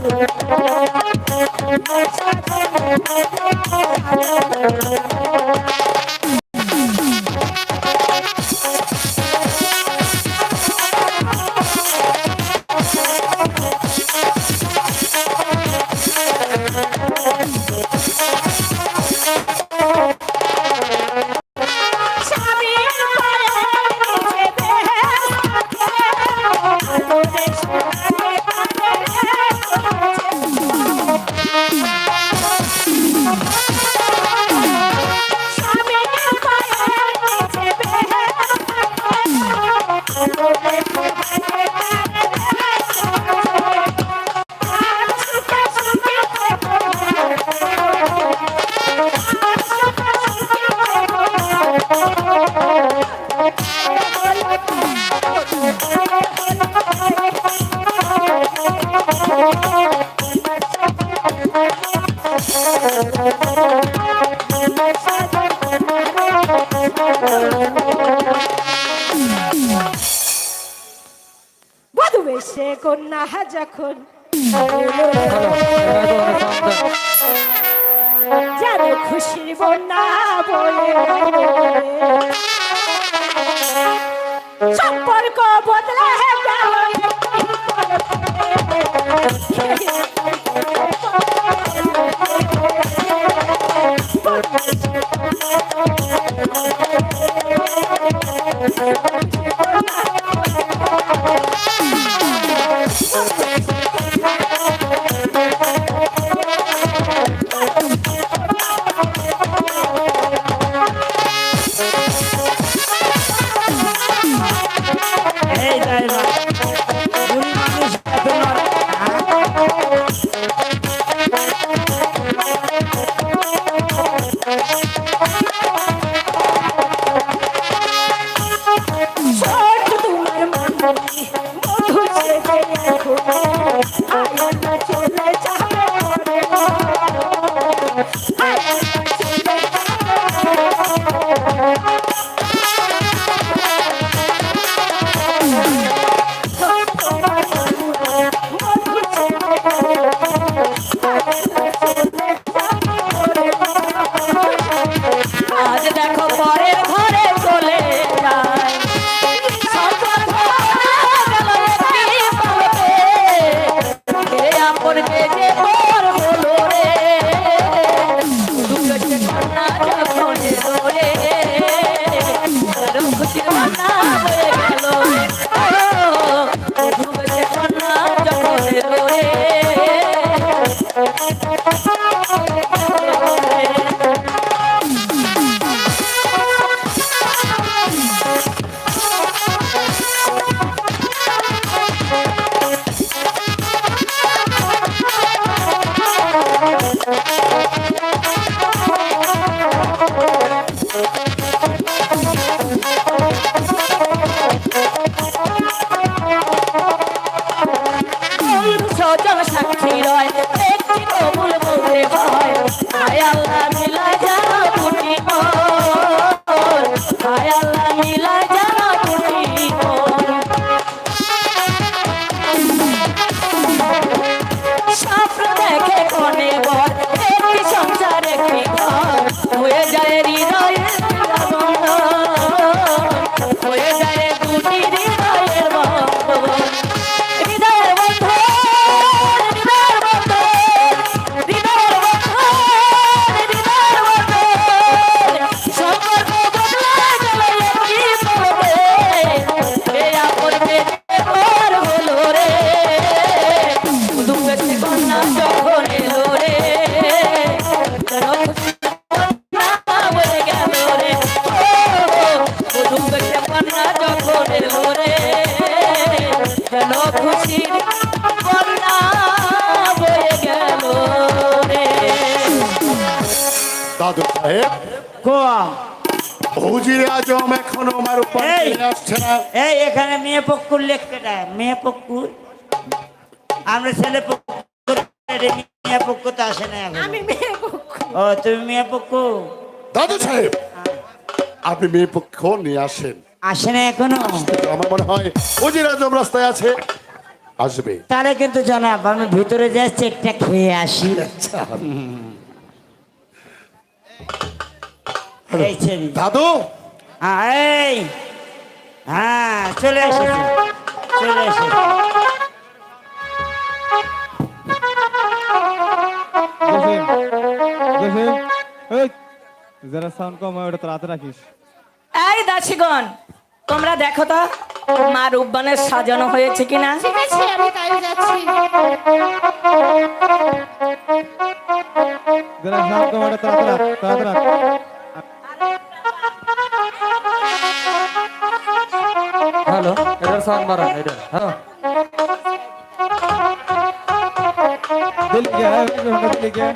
Gracias. বেশে কন্যা যখন। যেন খুশির বন্যা বলে সম্পর্ক বদলা গেল। আল্লাহ। মেয়ে পক্ষুর লেখকেটা মেয়ে পক্ষুর আমরা ছেলে পক্ষ মেয়ে পক্ষ তো আসে না আমি মেয়ে পক্ষ। ও তুমি মেয়ে পক্ষ? দাদু সাহেব আপনি মেয়ে পক্ষ নিয়ে আসেন। আসে না এখনও? আমার মনে হয় আজম রাস্তায় আছে আসবে। তাহলে কিন্তু জনাব আমি ভিতরে যাচ্ছি একটা খেয়ে আসি। আচ্ছা। এই দাদু? হ্যাঁ এই। হ্যাঁ চলে এসেছে চলে এসেছে। এই যারা সাউন্ড কম হয় ওটা তো রাতে রাখিস। এই দাসীগণ তোমরা দেখো তো মা রূপবানের সাজানো হয়েছে কিনা? ঠিক আছে আমি তাই যাচ্ছি যারা সাউন্ড কম হয় ওটা তো রাখ রাতে রাখ। হ্যালো এটার সাউন্ড বাড়ান এটা হ্যাঁ। দিল গিয়া দিল গিয়া।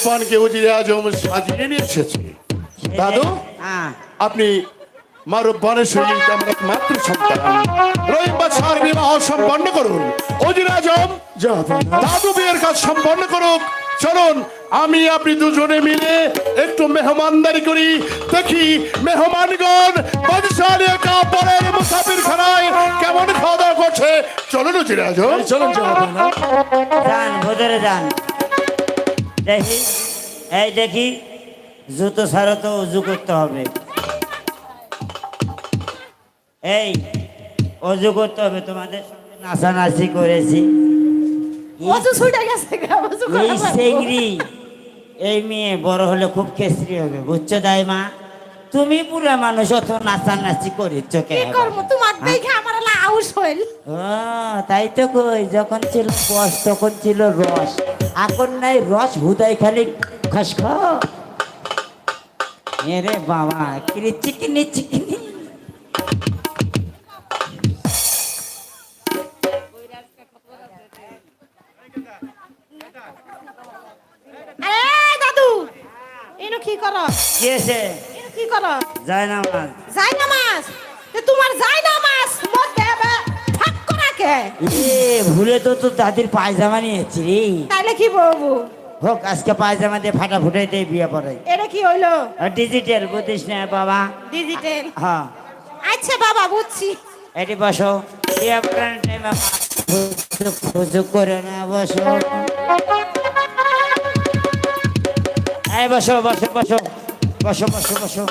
রূপবানকে উজিরে আজম সাজিয়ে নিয়ে এসেছে। দাদু হ্যাঁ। আপনি মারুব্বানের শরীর আমার এক মাতৃ সন্তান। রহিম বিবাহ সম্পন্ন করুন। অজির আজম দাদু বিয়ের কাজ সম্পন্ন করুক। চলুন আমি আপনি দুজনে মিলে একটু মেহমানদারি করি। দেখি মেহমানগণ বাদশাহ কাপড়ের মুসাফির খানায় কেমন খাওয়া দাওয়া করছে? চলুন অজির আজম। চলুন যান যান। দেখি। এই দেখি জুতো ছাড়া তো উজু করতে হবে। এই অজু করতে হবে তোমাদের সঙ্গে নাচানাচি করেছি। এই মেয়ে বড় হলে খুব কেসরি হবে বুঝছ দাই মা তুমি পুরা মানুষ অত নাচানাচি করেছ কে করব? তোমার দেখে আমার হলো আউস হইল। তাই তো কই যখন ছিল বস তখন ছিল রস। এখন নাই রস হুদাই খালি খসখ এরে বাবা কিরে চিকিনি চিকিনি। দাদু এনো কি কর কি কর? যায় না মা যাই নামাজ তে তোমার যাই নামাজ মধ্যে এবার ফাঁক করা কে? এ ভুলে তো তো দাদির পায়জামা নিয়েছি রে। তাইলে কি বলব? হোক আজকে পায়জামা দিয়ে ফাটা ফুটাই দিয়ে বিয়ে পড়াই। এটা কি হইল? ডিজিটাল বুঝিস না বাবা। ডিজিটাল হ্যাঁ। আচ্ছা বাবা বুঝছি। এটি বসো। বিয়ে পড়ানোর টাইমে ফুজুক করে না বসো। এই বসো বসো বসো। বসো বসো বসো।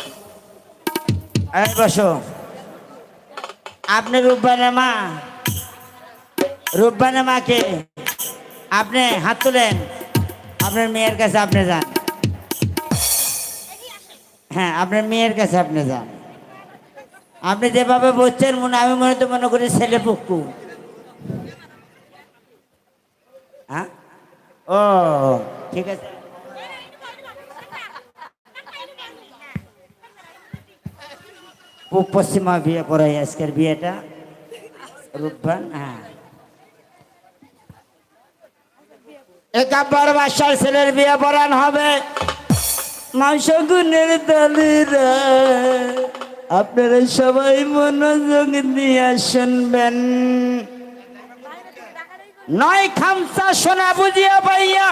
এই বসো। আপনি রূপবানের মা। মাকে আপনি হাত তুলেন। আপনার মেয়ের কাছে আপনি যান। হ্যাঁ আপনার মেয়ের কাছে আপনি যান। আপনি যেভাবে বলছেন, মনে আমি মনে তো মনে করি ছেলে পুকু হ্যাঁ? ও, ঠিক আছে। পশ্চিমা বিয়ে পড়াই আজকের বিয়েটা। রূপবান হ্যাঁ। একাব্বর বাসার ছেলের বিয়ে পড়ান হবে। মাংস গুণের দলিরা, আপনারা সবাই মনোযোগ দিয়ে শুনবেন। নয় খামসা সোনা বুঝিয়া পাইয়া,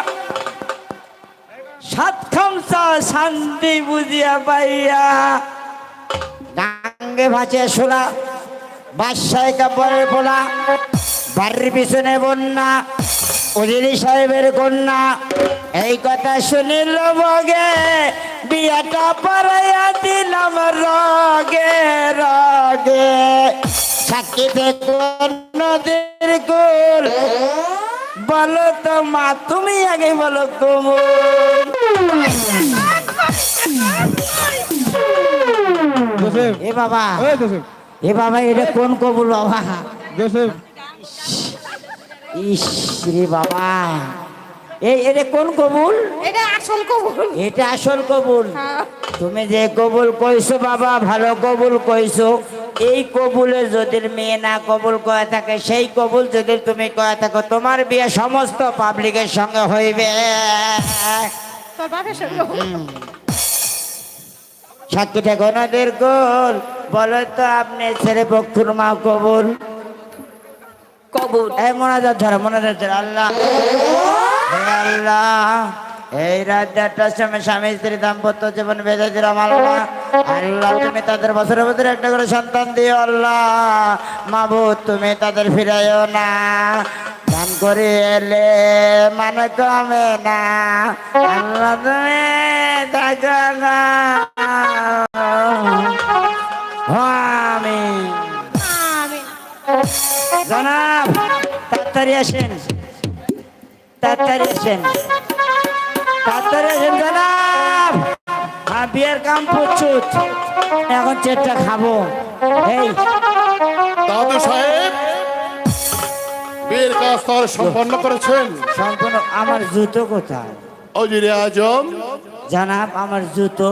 সাত খামসা শান্তি বুঝিয়া পাইয়া ডাঙ্গে ভাসে সোনা, বাদশাহ কাপড়ের পোলা বাড়ির পিছনে বন্যা উজিরি সাহেবের কন্যা। এই কথা শুনিল বগে বিয়াটা পরাইয়া দিলাম রগে রগে। সাক্ষীতে নদীর কুল? বলো তো মা, তুমি আগে বলো কুমুর এ বাবা। এই এ বাবা এটা কোন কবুল বাবা? ইস রে বাবা। এই এটা কোন কবুল? এটা আসল কবুল। এটা আসল কবুল। হ্যাঁ। তুমি যে কবুল কইছো বাবা ভালো কবুল কইছো। এই কবুলে যদি মেয়ে না কবুল কয়ে থাকে সেই কবুল যদি তুমি কয়ে থাকো তোমার বিয়ে সমস্ত পাবলিকের সঙ্গে হইবে। তোর বাপের সঙ্গে সাক্ষীটা গণদের গোল বলে তো আপনি ছেলে পক্ষুর মা কবুল? কবুল। এই মনাজার ধরো মনাজার ধরো আল্লাহ। আল্লাহ এই রাত দেড়টার সময় স্বামী স্ত্রী দাম্পত্য জীবন দিলাম আল্লাহ আল্লাহ তুমি তাদের বছরে বছরে একটা করে সন্তান দিও আল্লাহ। মাবুদ তুমি তাদের ফিরাইও না। দান করে এলে মানে কমে না। আল্লাহ তুমি থাকো না। জনাব তাড়াতাড়ি আসেন। তাড়াতাড়ি আসেন। তাড়াতাড়ি আসেন জনাব। হ্যাঁ বিয়ের কাম প্রচুর এখন চেটটা খাব। এই। দাদু সাহেব বিয়ের কাজ তাহলে সম্পন্ন করেছেন। সম্পূর্ণ আমার জুতো কোথায়? অজিরে আজম। জানাব আমার জুতো।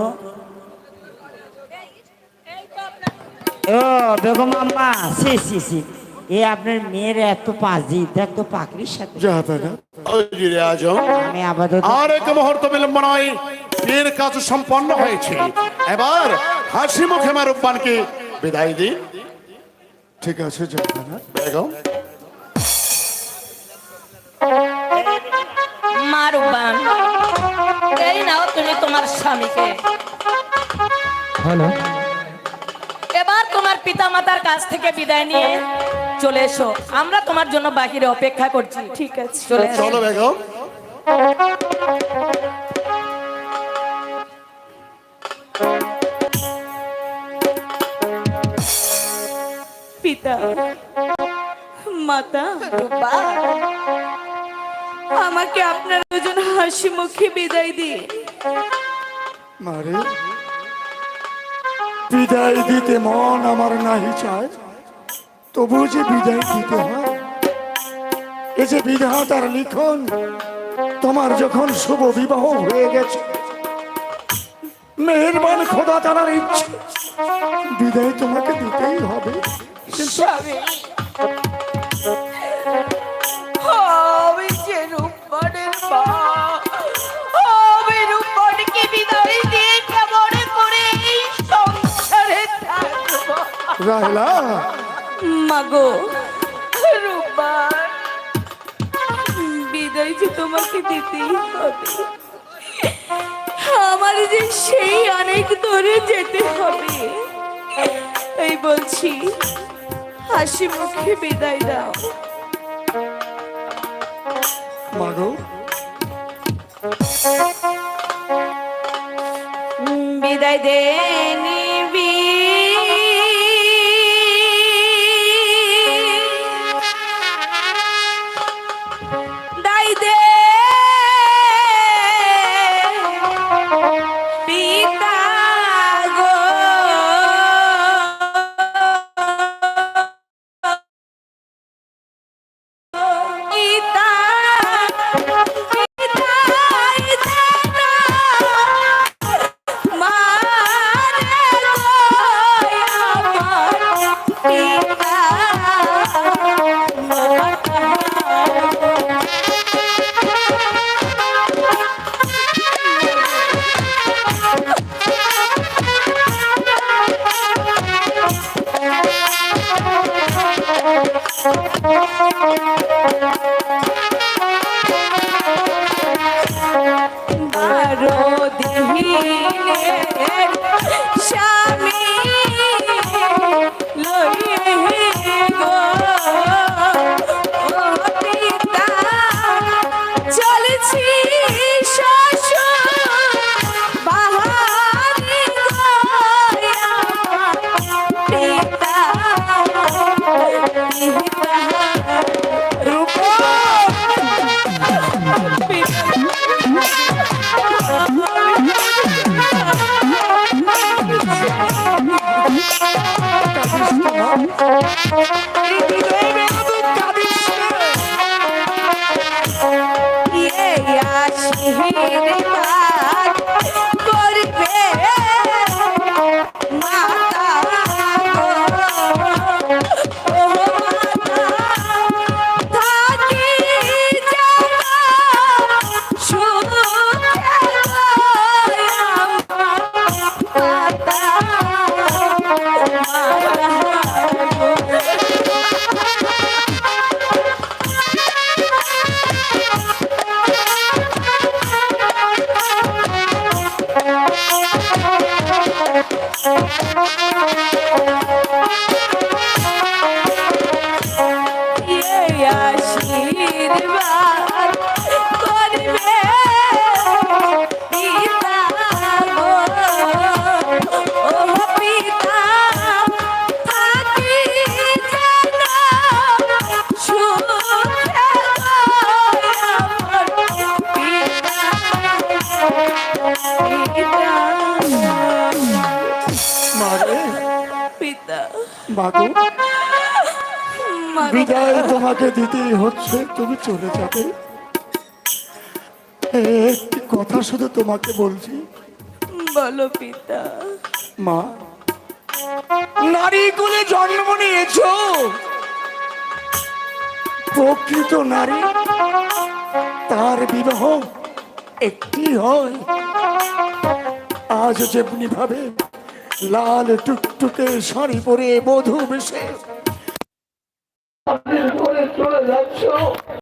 ও বেগম আম্মা সি সি সি। এ আপনার মেয়ের এত পাজি দেখ তো পাকড়ির সাথে। আমি আপাতত আর এক মুহূর্ত বিলম্ব নয় বিয়ের কাজ সম্পন্ন হয়েছে। এবার হাসি মুখে মারুব্বানকে বিদায় দিন। ঠিক আছে বেগম? মা রূপবান এই নাও তুমি তোমার স্বামীকে। হ্যালো। এবার তোমার পিতা মাতার কাছ থেকে বিদায় নিয়ে চলে এসো। আমরা তোমার জন্য বাহিরে অপেক্ষা করছি। ঠিক আছে। চলে চলো বেগম। পিতা মাতা আমাকে আপনার দুজন হাসি মুখে বিদায় দিয়ে মারে বিদায় দিতে মন আমার নাহি চায় তবু যে বিদায় দিতে হয়। এ যে বিধাতার লিখন, তোমার যখন শুভ বিবাহ হয়ে গেছে, মেহেরবান খোদা তার ইচ্ছে, বিদায় তোমাকে দিতেই হবে। রাহলা। মাগো রূপবান বিদায় যে তোমাকে দিতেই হবে। আমার যে সেই অনেক দূরে যেতে হবে। এই বলছি হাসি মুখে বিদায় দাও। মাগো। বিদায় দে Thank you. পিতা। মাগো বিদায় তোমাকে দিতেই হচ্ছে তুমি চলে যাবে। একটি কথা শুধু তোমাকে বলছি। বলো পিতা। মা নারী কুলে জন্ম নিয়েছো? প্রকৃত নারী তার বিবাহ একটি হয়। আজ যেমনি ভাবে লাল টুকটুকে শাড়ি পরে বধূ বেশে চলে যাচ্ছ।